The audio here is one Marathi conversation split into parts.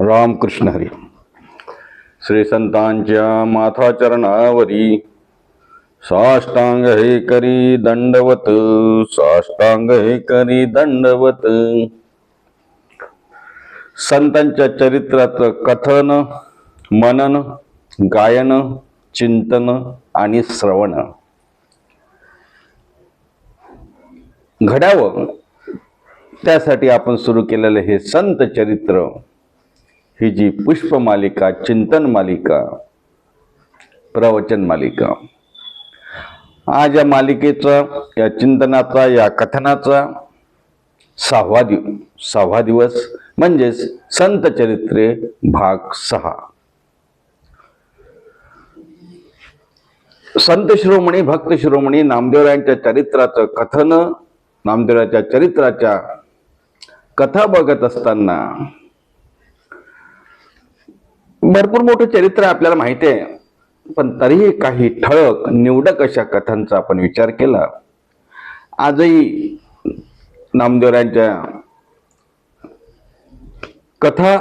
रामकृष्ण हरी। श्री संतांच्या माथा चरणावरी साष्टांग हे करी दंडवत साष्टांग हे करी दंडवत। संतांच्या चरित्राचं कथन मनन गायन चिंतन आणि श्रवण। घडावं त्यासाठी आपण सुरू केलेलं हे संत चरित्र। ही जी पुष्प मालिका चिंतन मालिका प्रवचन मालिका. आज या मालिकेचा या चिंतनाचा या कथनाचा सहावा दिव सहावा दिवस म्हणजेच संत चरित्रे भाग सहा. संत शिरोमणी भक्त शिरोमणी नामदेवरायांच्या चरित्राचं कथन नामदेवराच्या चरित्राच्या कथा बघत असताना भरपूर मोठं चरित्र आपल्याला माहिती आहे. पण तरीही काही ठळक निवडक अशा कथांचा आपण विचार केला. आजही नामदेवरांच्या कथा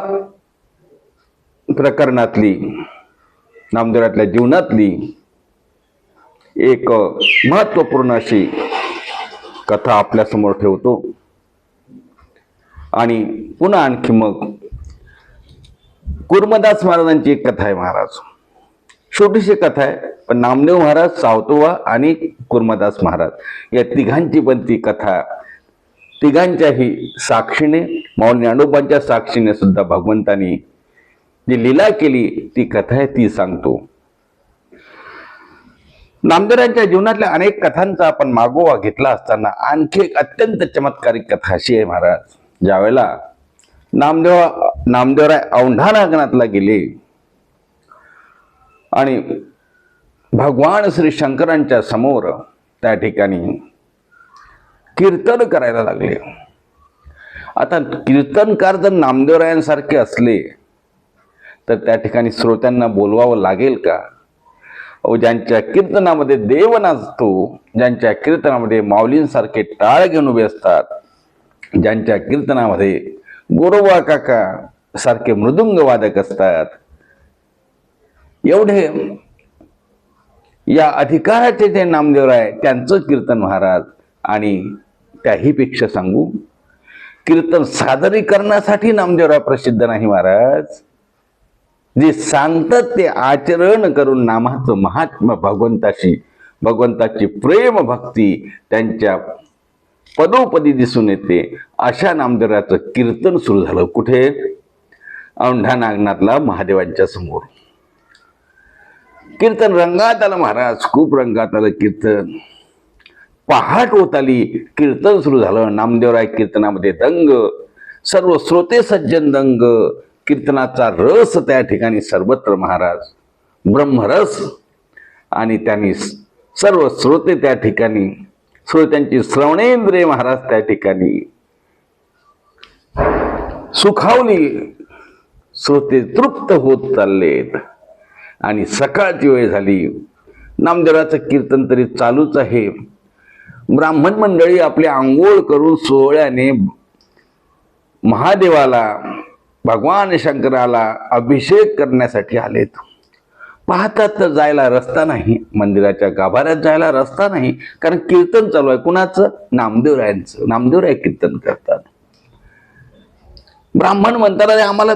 प्रकरणातली नामदेवरातल्या जीवनातली एक महत्त्वपूर्ण अशी कथा आपल्यासमोर ठेवतो. आणि पुन्हा आणखी मग कुर्मदास महाराजांची एक कथा आहे महाराज. छोटीशी कथा आहे पण नामदेव महाराज सावतोवा आणि कुर्मदास महाराज या तिघांची पण ती कथा तिघांच्याही साक्षीने माऊली ज्ञानोबांच्या साक्षीने सुद्धा भगवंतानी जी लीला केली ती कथा आहे ती सांगतो. नामदेवांच्या जीवनातल्या अनेक कथांचा आपण मागोवा घेतला असताना आणखी एक अत्यंत चमत्कारिक कथा अशी आहे महाराज. ज्यावेळेला नामदेवा नामदेवराय औंढा नागनाथला गेले. आणि भगवान श्री शंकरांच्या समोर त्या ठिकाणी कीर्तन करायला लागले. आता कीर्तनकार जर नामदेवरायांसारखे असले तर त्या ठिकाणी श्रोत्यांना बोलवावं लागेल का? अहो ज्यांच्या कीर्तनामध्ये देव नाचतो ज्यांच्या कीर्तनामध्ये माऊलींसारखे टाळ घेऊन उभे असतात ज्यांच्या कीर्तनामध्ये गोरोबा काका सारखे मृदुंग वादक असतात. एवढे या अधिकाराचे जे नामदेवराय त्यांचं कीर्तन महाराज आणि त्याहीपेक्षा सांगू कीर्तन सादरीकरणासाठी नामदेवराय प्रसिद्ध नाही महाराज. जे सांगतात ते आचरण करून नामाचं महात्मा भगवंताशी भगवंताची प्रेम भक्ती त्यांच्या पदोपदी दिसून येते. अशा नामदेवराचं कीर्तन सुरू झालं. कुठे? औंढा नागनाथला महादेवांच्या समोर. कीर्तन रंगात आलं महाराज. खूप रंगात आलं कीर्तन. पहाट होत आली. कीर्तन सुरू झालं. नामदेवराय कीर्तनामध्ये दंग. सर्व श्रोते सज्जन दंग. कीर्तनाचा रस त्या ठिकाणी सर्वत्र महाराज. ब्रह्मरस. आणि त्यांनी सर्व श्रोते त्या ठिकाणी श्रोत्यांची श्रवणेंद्रिय महाराज त्या ठिकाणी सुखावली. श्रोते तृप्त होत चाललेत. आणि सकाळची वेळ झाली. नामदेवाचं कीर्तन तरी चालूच आहे. ब्राह्मण मंडळी आपली आंघोळ करून सोहळ्याने महादेवाला भगवान शंकराला अभिषेक करण्यासाठी आलेत. पाहतात तर जायला रस्ता नाही. मंदिराच्या गाभाऱ्यात जायला रस्ता नाही. कारण कीर्तन चालू आहे. कुणाचं? नामदेवरायांचं. नामदेवराय कीर्तन करतात. ब्राह्मण म्हणतात "अरे आम्हाला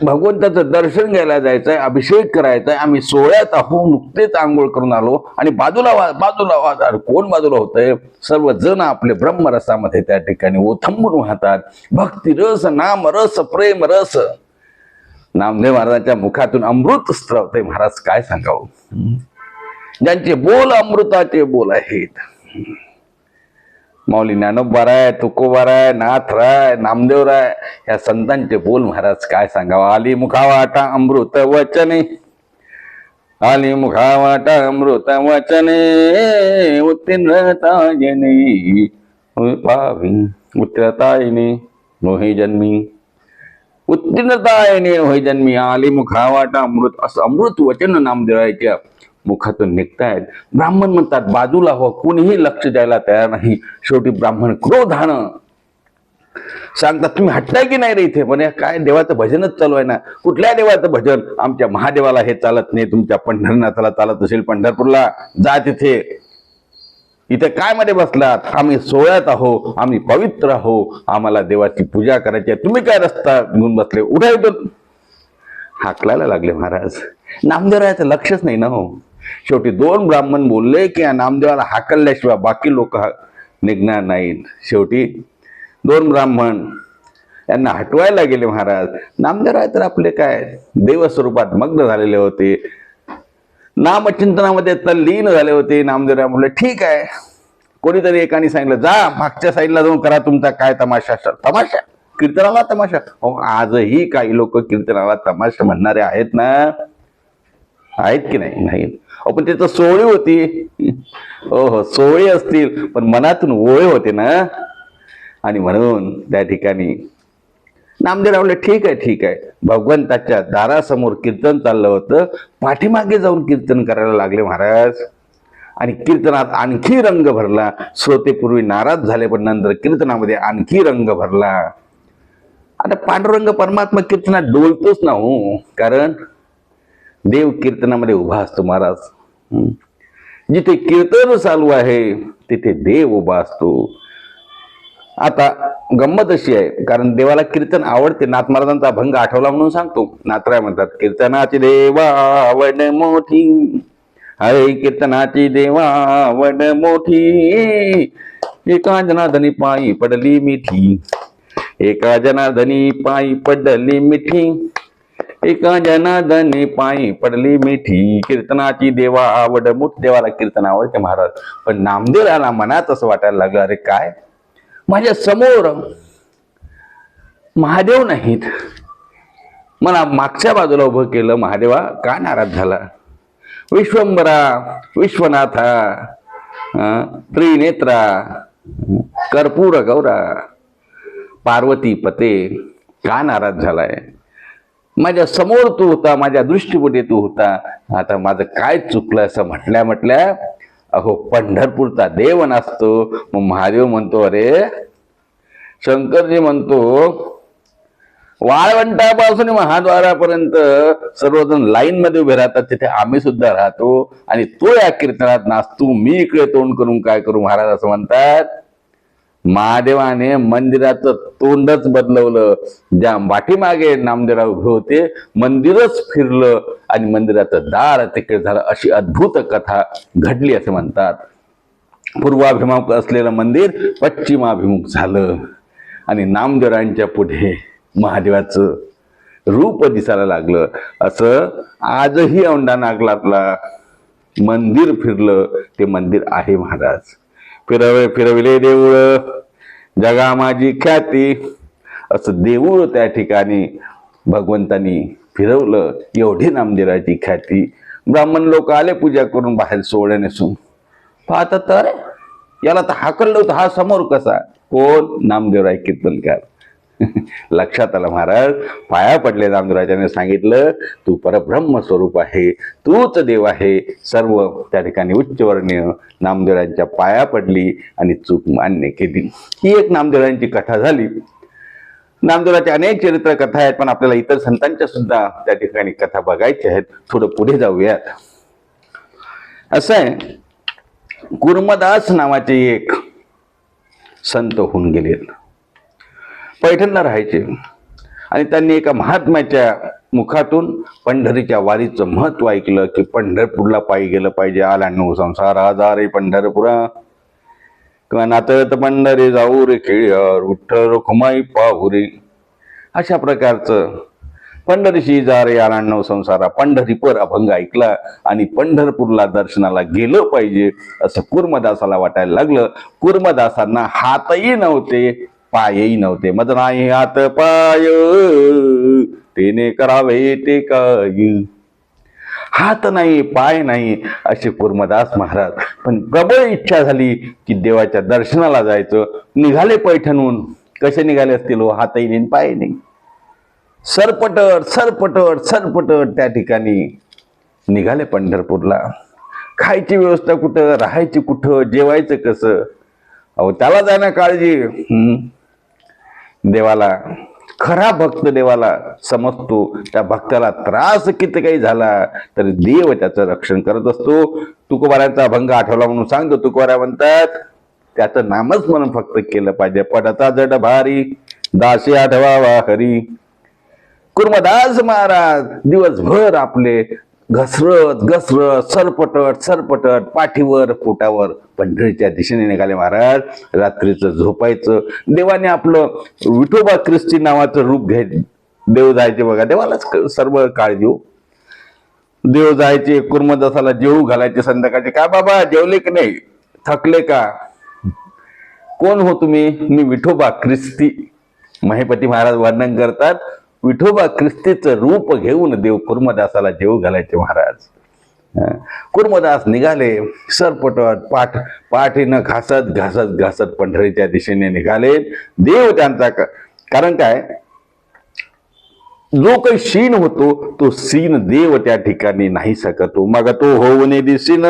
भगवंताचं दर्शन घ्यायला जायचंय अभिषेक करायचा आहे आम्ही सोहळ्यात आहो नुकतेच आंघोळ करून आलो आणि बाजूला वा बाजूला वा अरे कोण बाजूला होतंय? सर्व जण आपले ब्रह्मरसामध्ये त्या ठिकाणी ओथंबून वाहतात. भक्ती रस नाम रस प्रेम रस. नामदेव महाराजांच्या मुखातून अमृत स्त्रवते महाराज काय सांगावं? ज्यांचे बोल अमृताचे बोल आहेत. माऊली ज्ञानोबाराय तुकोबाराय नाथराय नामदेवराय या संतांचे बोल महाराज काय सांगावं? आली मुखावाटा अमृत वचने. आली मुखावाटा अमृत वचने. उत्तीर्णतायने. पावी उत्तीर्णतायने. मोही जन्मी. उत्तीर्णतायने होय जन्मी आली मुखावाटा अमृत असं अमृत वचन नामदेवाच्या मुखातून निघतायत. ब्राह्मण म्हणतात बाजूला हो कुणीही लक्ष द्यायला तयार नाही. शेवटी ब्राह्मण क्रोधानं सांगतात तुम्ही हटताय की नाही रे इथे? म्हणे काय देवाचं भजनच चालू आहे ना. कुठल्या देवाचं भजन? आमच्या महादेवाला हे चालत नाही. तुमच्या पंढरनाथाला चालत असेल पंढरपूरला. जा तिथे. इथे काय मध्ये बसलात? आम्ही सोहळ्यात आहो आम्ही पवित्र आहो आम्हाला देवाची पूजा करायची आहे. तुम्ही काय रस्ता घेऊन बसले? उठा येतो हाकलायला लागले महाराज. नामदेवरायाचं लक्षच नाही ना हो. शेवटी दोन ब्राह्मण बोलले की नामदेवाला हाकलल्याशिवाय बाकी लोक निघणार नाहीत. शेवटी दोन ब्राह्मण यांना हटवायला गेले महाराज. नामदेवराय तर आपले काय? देवस्वरूपात मग्न झालेले होते. नामचिंतनामध्ये तल्लीन झाले होते. नामदेवराय म्हणले ठीक आहे. कोणीतरी एकाने सांगितलं जा मागच्या साईडला जाऊन करा तुमचा काय तमाशा असेल." तमाशा? कीर्तनाला तमाशा? हो आजही काही लोक कीर्तनाला तमाशा म्हणणारे आहेत ना. आहेत की नाही? नाही. अहो पण त्याचं सोळी होती. हो हो सोळी असतील पण मनातून ओळे होते ना. आणि म्हणून त्या ठिकाणी नामदेव म्हणले ठीक आहे ठीक आहे. भगवंताच्या दारासमोर कीर्तन चाललं होतं. पाठीमागे जाऊन कीर्तन करायला लागले महाराज. आणि कीर्तनात आणखी रंग भरला. श्रोतेपूर्वी नाराज झाले पण नंतर कीर्तनामध्ये आणखी रंग भरला. आता पांडुरंग परमात्मा कीर्तनात डोलतोच ना हो. कारण देव कीर्तनामध्ये उभा असतो महाराज. जिथे कीर्तन चालू आहे तिथे देव उभा असतो. आता गंमत अशी आहे कारण देवाला कीर्तन आवडते नाथ महाराजांचा अभंग आठवला म्हणून सांगतो. नात्राय म्हणतात कीर्तनाची देवा आवड मोठी. हरे कीर्तनाची देवा आवड मोठी. एका जनार्दनी पायी पडली मिठी. एका जनार्दनी पायी पडली मिठी. एका जनाधनी पायी पडली मिठी. कीर्तनाची देवा आवड मोठ. देवाला कीर्तन आवडते महाराज. पण नामदेवला मनात असं वाटायला लागलं अरे काय? माझ्यासमोर महादेव नाहीत. मला मागच्या बाजूला उभं केलं महादेवा का नाराज झाला? विश्वंबरा विश्वनाथा त्रिनेत्रा कर्पूर गौरा पार्वती पते का नाराज झालाय? माझ्यासमोर तू होता माझ्या दृष्टीपुढे तू होता. आता माझं काय चुकलं असं म्हटल्या म्हटल्या अहो पंढरपूरचा देव नसतो मग महादेव म्हणतो अरे शंकरजी म्हणतो वाळवंटापासून महाद्वारापर्यंत सर्वजण लाईन मध्ये उभे राहतात. तिथे आम्ही सुद्धा राहतो. आणि तो या कीर्तनात नाचतो. मी इकडे तोंड करून काय करू महाराज? असं म्हणतात. महादेवाने मंदिराचं तोंडच बदलवलं. ज्या पाठीमागे नामदेवराव उभे होते मंदिरच फिरलं आणि मंदिराचं दार तिकडे झालं. अशी अद्भुत कथा घडली असं म्हणतात. पूर्वाभिमुख असलेलं मंदिर पश्चिमाभिमुख झालं आणि नामदेवरांच्या पुढे महादेवाचं रूप दिसायला लागलं. असं आजही औंढा नागलातला मंदिर फिरलं. ते मंदिर आहे महाराज. फिरवे फिरविले देऊळ. जगा माझी ख्याती. असं देऊळ त्या ठिकाणी भगवंतानी फिरवलं. एवढी नामदेवाची ख्याती. ब्राह्मण लोक आले पूजा करून बाहेर सोहळ्या नेसून. पाहतात तर अरे, याला तर हाकललं होतं. हा समोर कसा? कोण? नामदेवराय कीर्तनकार. लक्षात आलं महाराज. पाया पडले नामदेवराजाने सांगितलं तू परब्रह्म स्वरूप आहे तूच देव आहे. सर्व त्या ठिकाणी उच्चवर्णीय नामदेवरांच्या पाया पडली आणि चूक मान्य केली. ही एक नामदेवरांची कथा झाली. नामदेवराच्या अनेक चरित्र कथा आहेत पण आपल्याला इतर संतांच्या सुद्धा त्या ठिकाणी कथा बघायच्या आहेत. थोडं पुढे जाऊयात. असं आहे. कुर्मदास नावाचे एक संत होऊन गेले. पैठणला राहायचे. आणि त्यांनी एका महात्म्याच्या मुखातून पंढरीच्या वारीचं महत्त्व ऐकलं की पंढरपूरला पायी गेलं पाहिजे. आला नो संसार आजारे पंढरपुरा. किंवा नातळत पंढरी जाऊ रे खेळ विठ्ठल रुखमाई पाहुरे अशा प्रकारचं पंढरीशी जा रे आलांडव संसारा. पंढरी पर अभंग ऐकला आणि पंढरपूरला दर्शनाला गेलं पाहिजे असं कुर्मदासाला वाटायला लागलं. कुर्मदासांना हातही नव्हते. पायही नव्हते. मग नाही हात पाय. तेने करावे ते काय? हात नाही पाय नाही असे कुर्मदास महाराज. पण प्रबळ इच्छा झाली की देवाच्या दर्शनाला जायचं. निघाले पैठणहून. कसे निघाले असतील? हो हातही नाही पाय नाही. सरपटट सरपटट सरपटट त्या ठिकाणी निघाले पंढरपूरला. खायची व्यवस्था कुठं? राहायची कुठं? जेवायचं कसं? अहो त्याला जाणं काळजी. देवाला खरा भक्त देवाला समजतो. त्या भक्ताला त्रास किती काही झाला तरी देव त्याचं रक्षण करत असतो. तुकोबाऱ्यांचा भंग आठवला म्हणून सांगतो. तुकोबाऱ्या म्हणतात त्याचं नामच म्हणून फक्त केलं पाहिजे. पडता जड भारी दासी आठवा हरी. कुर्मदास महाराज दिवसभर आपले घसरत घसरत सरपटत सरपटत पाठीवर पोटावर. पंढरीच्या दिशेने निघाले महाराज. रात्रीचं झोपायचं. देवाने आपलं विठोबा ख्रिस्ती नावाचं रूप घ्याय देव जायचे बघा. देवालाच सर्व काळ देऊ हो. देव जायचे कुर्मदासाला जेवू घालायचे संध्याकाळचे. काय बाबा जेवले की नाही? थकले का? कोण हो तुम्ही? मी विठोबा ख्रिस्ती. महेपती महाराज वर्णन करतात. विठोबा ख्रिस्तीचं रूप घेऊन देव कुर्मदासाला जेव घालायचे महाराज. कुर्मदास निघाले सरपटत पाठ पाठीनं घासत घासत घासत पंढरीच्या दिशेने निघाले. देव त्यांचा कारण काय? जो काही शीन होतो तो सीन देव त्या ठिकाणी नाही सकतो मग तो होऊने दिसीन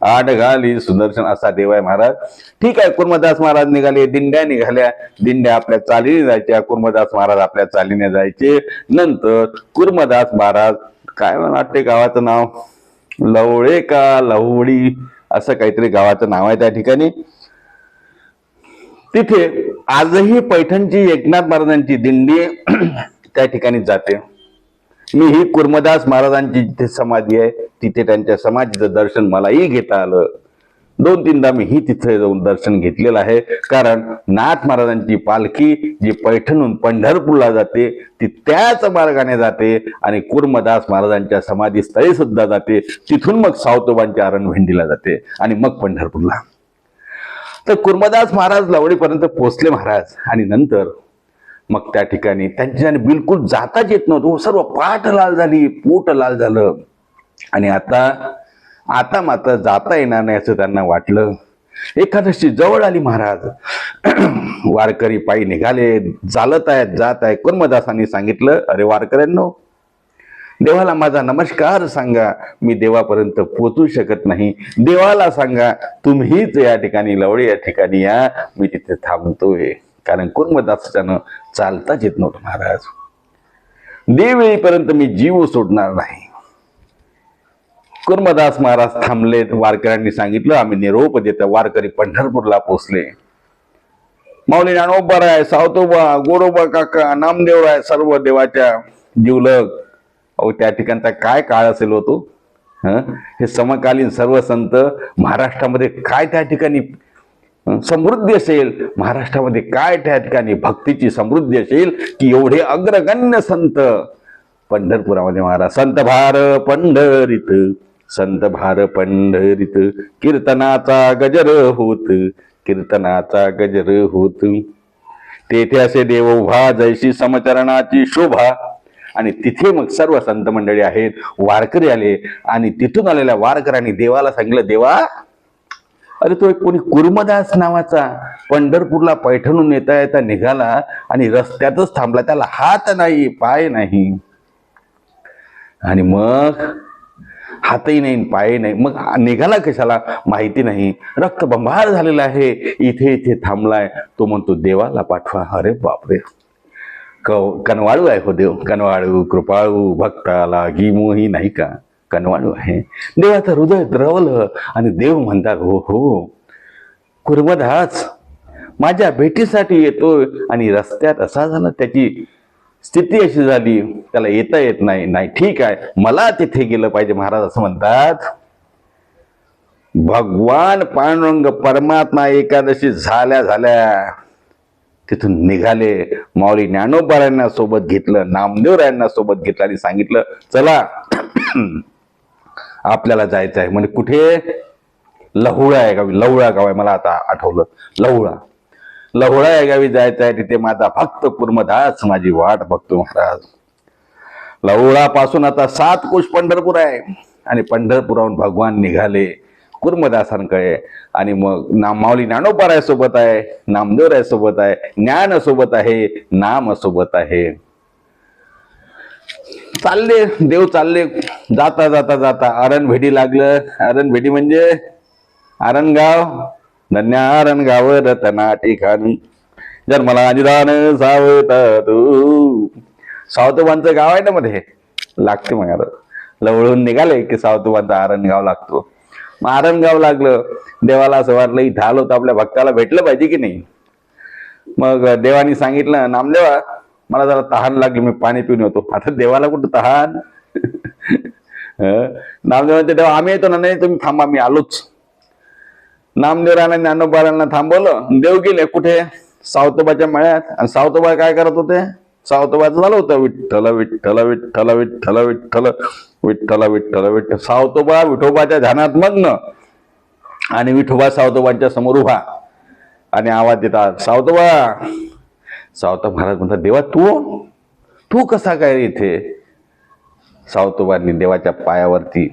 आड घाली सुदर्शन असा देव आहे महाराज. ठीक आहे कुर्मदास महाराज निघाले दिंड्या निघाल्या. दिंड्या आपल्या चालीने जायच्या कुर्मदास महाराज आपल्या चालीने जायचे. नंतर कुर्मदास महाराज काय वाटते गावाचं नाव? लवळे का लवळी? असं काहीतरी गावाचं नाव आहे त्या ठिकाणी. तिथे आजही पैठणची एकनाथ महाराजांची दिंडी त्या ठिकाणी जाते. मी ही कुर्मदास महाराजांची जिथे समाधी आहे तिथे त्यांच्या समाधीचं दर्शन मलाही घेता आलं. दोन तीनदा मी ही तिथे जाऊन दर्शन घेतलेलं आहे. कारण नाथ महाराजांची पालखी जी पैठणहून पंढरपूरला जाते ती त्याच मार्गाने जाते आणि कुर्मदास महाराजांच्या समाधीस्थळी सुद्धा जाते. तिथून मग सावतोबांच्या अरणभेंडीला जाते आणि मग पंढरपूरला. तर कुर्मदास महाराज लवडीपर्यंत पोहोचले महाराज आणि नंतर मग त्या ठिकाणी त्यांच्याने बिलकुल जाताच येत नव्हतं. हो, सर्व पाठ लाल झाली पोट लाल झालं. आणि आता आता मात्र जाता येणार नाही असं त्यांना वाटलं. एकादशी जवळ आली महाराज. वारकरी पायी निघाले चालत आहेत जात आहे कर्मदासांनी सांगितलं अरे वारकऱ्यांनो देवाला माझा नमस्कार सांगा. मी देवापर्यंत पोचू शकत नाही. देवाला सांगा तुम्हीच या ठिकाणी लवळे या ठिकाणी या. मी तिथे थांबतोय. कारण कुर्मदासानं चालताच येत नव्हतं महाराज. देव येईपर्यंत मी जीव सोडणार नाही. कुर्मदास महाराज थांबले वारकऱ्यांनी सांगितलं आम्ही निरोप देत वारकरी पंढरपूरला पोचले माऊली ज्ञानोबा आहे सावतोबा गोडोबा काका नामदेव आहे सर्व देवाच्या जीवलग. अहो त्या ठिकाणचा काय काळ असेल होतो हं? हे समकालीन सर्व संत महाराष्ट्रामध्ये काय त्या ठिकाणी समृद्धी असेल. महाराष्ट्रामध्ये काय त्या ठिकाणी भक्तीची समृद्धी असेल की एवढे अग्रगण्य संत. पंढरपुरामध्ये महाराज संत भार पंढरीत संत भार पंढरीत कीर्तनाचा गजर होत कीर्तनाचा गजर होत. तेथे असे देव उभा जैशी समचरणाची शोभा. आणि तिथे मग सर्व संत मंडळी आहेत वारकरी आले. आणि तिथून आलेल्या वारकऱ्यांनी देवाला सांगितलं देवा अरे तो एक कोणी कुर्मदास नावाचा पंढरपूरला पैठणून येता येता निघाला आणि रस्त्यातच थांबला. त्याला हात नाही पाय नाही. आणि मग हातही नाही पाय नाही. मग निघाला कशाला? माहिती नाही. रक्तबंबाळ झालेला आहे. इथे इथे थांबलाय. तो म्हणतो देवाला पाठवा. अरे बापरे. कव कनवाळू आहे हो देव. कनवाळू कृपाळू भक्ताला गी मोही नाही का? कनवाळू आहे. देवाचं हृदय द्रवलं आणि देव म्हणतात हो हो कुर्मदास माझ्या भेटीसाठी येतोय आणि रस्त्यात असा झाला त्याची स्थिती अशी झाली त्याला येता येत नाही. नाही ठीक आहे मला तिथे गेलं पाहिजे महाराज असं म्हणतात. भगवान पांडुरंग परमात्मा एकादशी झाल्या झाल्या. तिथून निघाले. माऊली ज्ञानोबारायांना सोबत घेतलं नामदेवरायांना सोबत घेतलं आणि सांगितलं चला आपल्याला जायचं आहे. म्हणजे कुठे? लहुळा आहे गावी लवळा गाव आहे मला आता आठवलं. लहुळा. लहुळा या गावी जायचं आहे तिथे माझा भक्त कुर्मदास माझी वाट बघतो महाराज. लवळा पासून आता सात कोश पंढरपूर आहे. आणि पंढरपुराहून भगवान निघाले कुर्मदासांकडे. आणि मग नाम माऊली ज्ञानोबाराय सोबत आहे नामदेवराय सोबत आहे ज्ञान सोबत आहे नाम सोबत आहे. चालले देव चालले. जाता जाता जाता. अरणभेटी लागलं. अरणभेटी म्हणजे आरणगाव धन्य आरणगाव रतना जर जन्मला अजिदान सावत तू. सावतोबांचं गाव आहे ना मध्ये? लागते मग आता. लवळून निघाले की सावतोबांचा आरणगाव लागतो. मग आरणगाव लागलं. देवाला असं वाटलं इथं आलो तर आपल्या भक्ताला भेटलं पाहिजे की नाही? मग देवानी सांगितलं नामदेवा मला जरा तहान लागली मी पाणी पिऊन येतो. आता देवाला कुठं तहान? नामदेवांचे नामदेव म्हणते देवा आम्ही येतो ना नाही तुम्ही थांबा मी आलोच. नामदेव राणा ज्ञानोबारांना थांबवलं. देव गेले कुठे? सावतोबाच्या मळ्यात. आणि सावतोबा काय करत होते? सावतोबाचं झालं होतं विठ्ठल विठ्ठल विठ्ठल विठ्ठल विठ्ठल विठ्ठल विठ्ठल विठ्ठल. सावतोबा विठोबाच्या ध्यानात मग्न. आणि विठोबा सावतोबांच्या समोर उभा. आणि आवाज देतात सावतोबा सावता महाराज म्हणतात देवा तू तू कसा काय इथे? सावतोबांनी देवाच्या पायावरती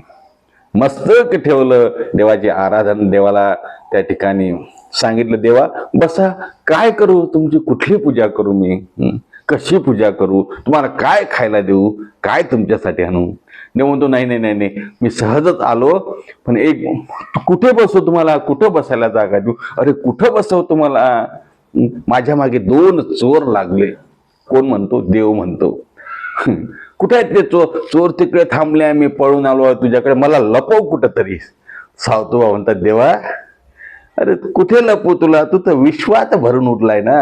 मस्तक ठेवलं देवाची आराधन देवाला त्या ठिकाणी सांगितलं देवा बसा काय करू? तुमची कुठली पूजा करू मी? कशी पूजा करू? तुम्हाला काय खायला देऊ? काय तुमच्यासाठी आणू? देव म्हणतो नाही नाही नाही नाही मी सहजच आलो पण एक कुठे बसू तुम्हाला? कुठं बसायला जागा देऊ? अरे कुठं बसव तुम्हाला? माझ्या मागे दोन चोर लागले. कोण म्हणतो? देव म्हणतो. कुठे आहेत ते चोर? चोर तिकडे थांबले मी पळून आलो. तुझ्याकडे मला लपव कुठं तरी सावतोबा म्हणतात देवा अरे कुठे लपू तुला? तू तर विश्वात भरून उठलाय ना.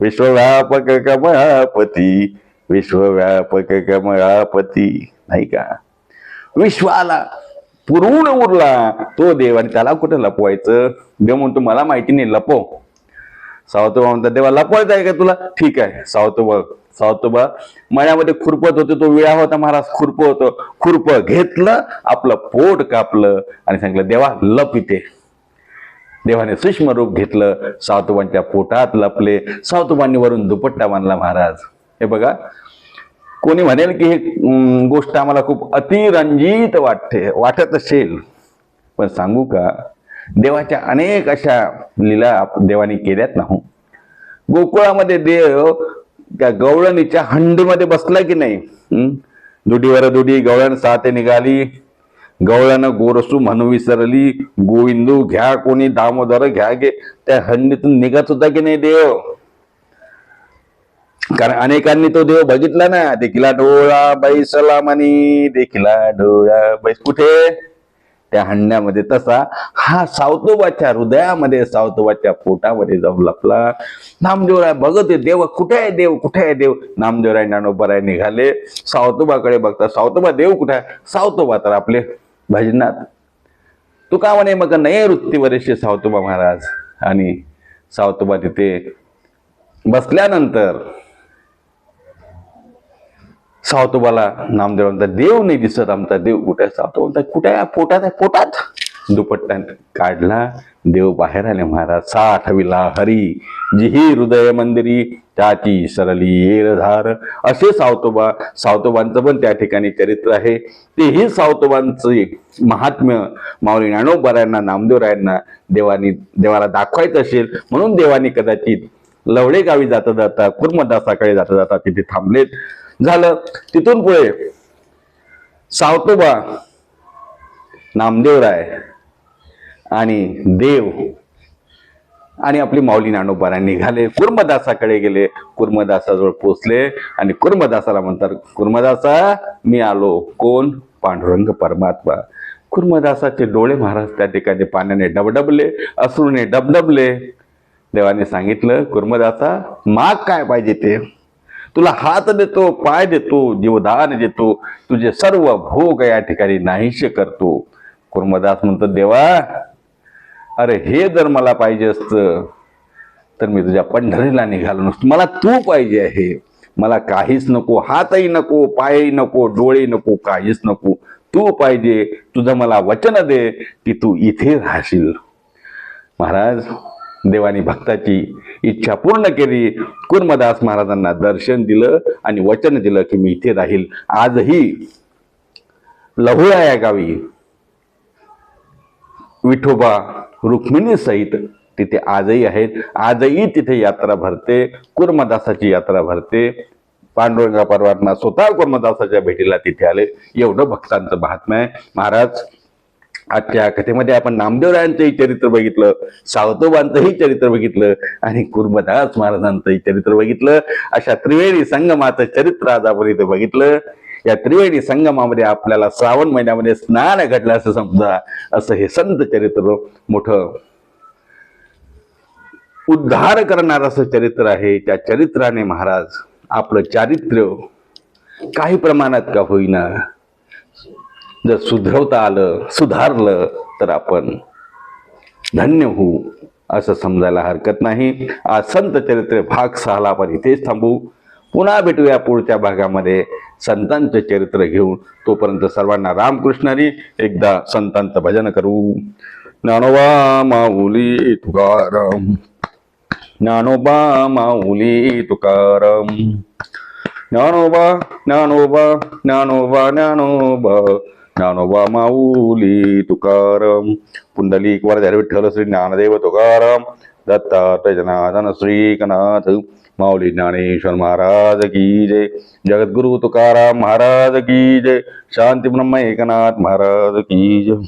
विश्वव्यापक कमळापती विश्वव्यापक कमळापती. नाही का? विश्वाला पुरवून उरला तो देव आणि त्याला कुठे लपवायचं? देव म्हणतो मला माहिती नाही लपव. सावतोबा म्हणतात देवा लपवायचं आहे का तुला? ठीक आहे. सावतोबा सावतोबा मळ्यामध्ये खुरपत होते तो विळा होता महाराज खुरप होतो. खुरप घेतलं आपलं पोट कापलं आणि सांगितलं देवा लप इथे. देवाने सूक्ष्म रूप घेतलं सावतोबांच्या पोटात लपले. सावतोबांनी वरून दुपट्टा बांधला महाराज. हे बघा कोणी म्हणेल की ही गोष्ट आम्हाला खूप अतिरंजित वाटते वाटत असेल. पण सांगू का देवाच्या अनेक अशा लीला देवानी देवाने केल्यात ना हो. गोकुळामध्ये देव त्या गवळणीच्या हंडीमध्ये बसला की नाही? दुडीवर दुडी गवळण साते निघाली. गवळण गोरसू म्हणू विसरली. गोविंदू घ्या कोणी दामोदर घ्या गे त्या हंडीतून निघत होता की नाही देव? कारण अनेकांनी तो देव बघितला ना. देखिला डोळा बैसला म्हणी देखिला डोळा बैस. कुठे? त्या हंड्यामध्ये तसा हा सावतोबाच्या हृदयामध्ये सावतोबाच्या पोटामध्ये जाऊन लपला. नामदेवराय बघत देव कुठे आहे देव कुठे आहे देव? नामदेवराय ज्ञानोबराय निघाले. सावतोबाकडे बघता सावतोबा देव कुठे आहे? सावतोबा तर आपले भजनात. तू का म्हणे मग नाही वृत्तीवरीशी सावतोबा महाराज. आणि सावतोबा तिथे बसल्यानंतर सावतोबाला नामदेव म्हणतात देव नाही दिसत आमचा देव कुठे आहे सावतो? म्हणतात कुठे पोटात आहे पोटात. दुपट्ट्या काढला देव बाहेर आले महाराज. साठविला हरी जिही हृदय मंदिरी त्याची सरली येरधार असे सावतोबा सावतोबांचं पण त्या ठिकाणी चरित्र आहे. तेही सावतोबांचे महात्म्य. माऊली ज्ञानोबरायांना नामदेवरायांना देवानी देवाला दाखवायचं असेल म्हणून देवानी कदाचित लवडे गावी जाता जाता कुर्मदासाकडे जाता जाता तिथे थांबलेत. झालं. तिथून पुढे सावतोबा नामदेवराय आणि देव आणि आपली माऊली नानोबारा निघाले. कुर्मदासाकडे गेले. कुर्मदासाजवळ पोचले आणि कुर्मदासाला म्हणतात कुर्मदासा मी आलो. कोण? पांडुरंग परमात्मा. कुर्मदासाचे डोळे महाराज त्या ठिकाणी पाण्याने डबडबले अश्रूने डबडबले. देवाने सांगितलं कुर्मदासा माग काय पाहिजे ते? तुला हात देतो पाय देतो जीवदान देतो. तुझे सर्व भोग या ठिकाणी नाहीसे करतो. कुर्मदास म्हणतो देवा अरे हे जर मला पाहिजे असतं तर मी तुझ्या पंढरीला निघालो नसतो. मला तू पाहिजे आहे. मला काहीच नको हातही नको पायही नको डोळे नको काहीच नको. तू पाहिजे तुझं मला वचन दे की तू इथे राहशील. महाराज देवानी भक्ताची इच्छा पूर्ण केली. कुर्मदास महाराजांना दर्शन दिलं आणि वचन दिलं की मी इथे राहील. आजही लहुळा या गावी विठोबा रुक्मिणी सहित तिथे आजही आहेत. आजही तिथे यात्रा भरते कुर्मदासाची यात्रा भरते. पांडुरंगा परमात्मा स्वतः कुर्मदासाच्या भेटीला तिथे आले. एवढं भक्तांचं महात्म्य आहे. महाराज आजच्या कथेमध्ये आपण नामदेवरायांचंही चरित्र बघितलं सावतोबांचंही चरित्र बघितलं आणि कुर्मदास महाराजांचंही चरित्र बघितलं. अशा त्रिवेणी संगमाचं चरित्र आज आपण इथे बघितलं. या त्रिवेणी संगमामध्ये आपल्याला श्रावण महिन्यामध्ये स्नान घडलं असं समजा असं हे संत चरित्र मोठं उद्धार करणार असं चरित्र आहे. त्या चरित्राने महाराज आपलं चारित्र्य काही प्रमाणात का होईना जर सुधरवता आलं सुधारलं तर आपण धन्य होऊ असं समजायला हरकत नाही. आज संत चरित्र भाग सहाला आपण इथेच थांबू. पुन्हा भेटूया पुढच्या भागामध्ये संतांचं चरित्र घेऊन. तोपर्यंत सर्वांना रामकृष्णारी एकदा संतांचं भजन करू. ज्ञानोबा माऊली तुकाराम. ज्ञानोबा माऊली तुकाराम. ज्ञानोबा ज्ञानोबा ज्ञानोबा ज्ञानोबा. ज्ञानोबा माऊली तुकाराम पुंडलिक वरधारी विठ्ठल श्री ज्ञानदेव तुकाराम दत्तात्रय जनार्दन श्रीकनाथ माऊली ज्ञानेश्वर महाराज की जय जगद्गुरु तुकाराम महाराज की जय शांती ब्रह्म एकनाथ महाराज की जय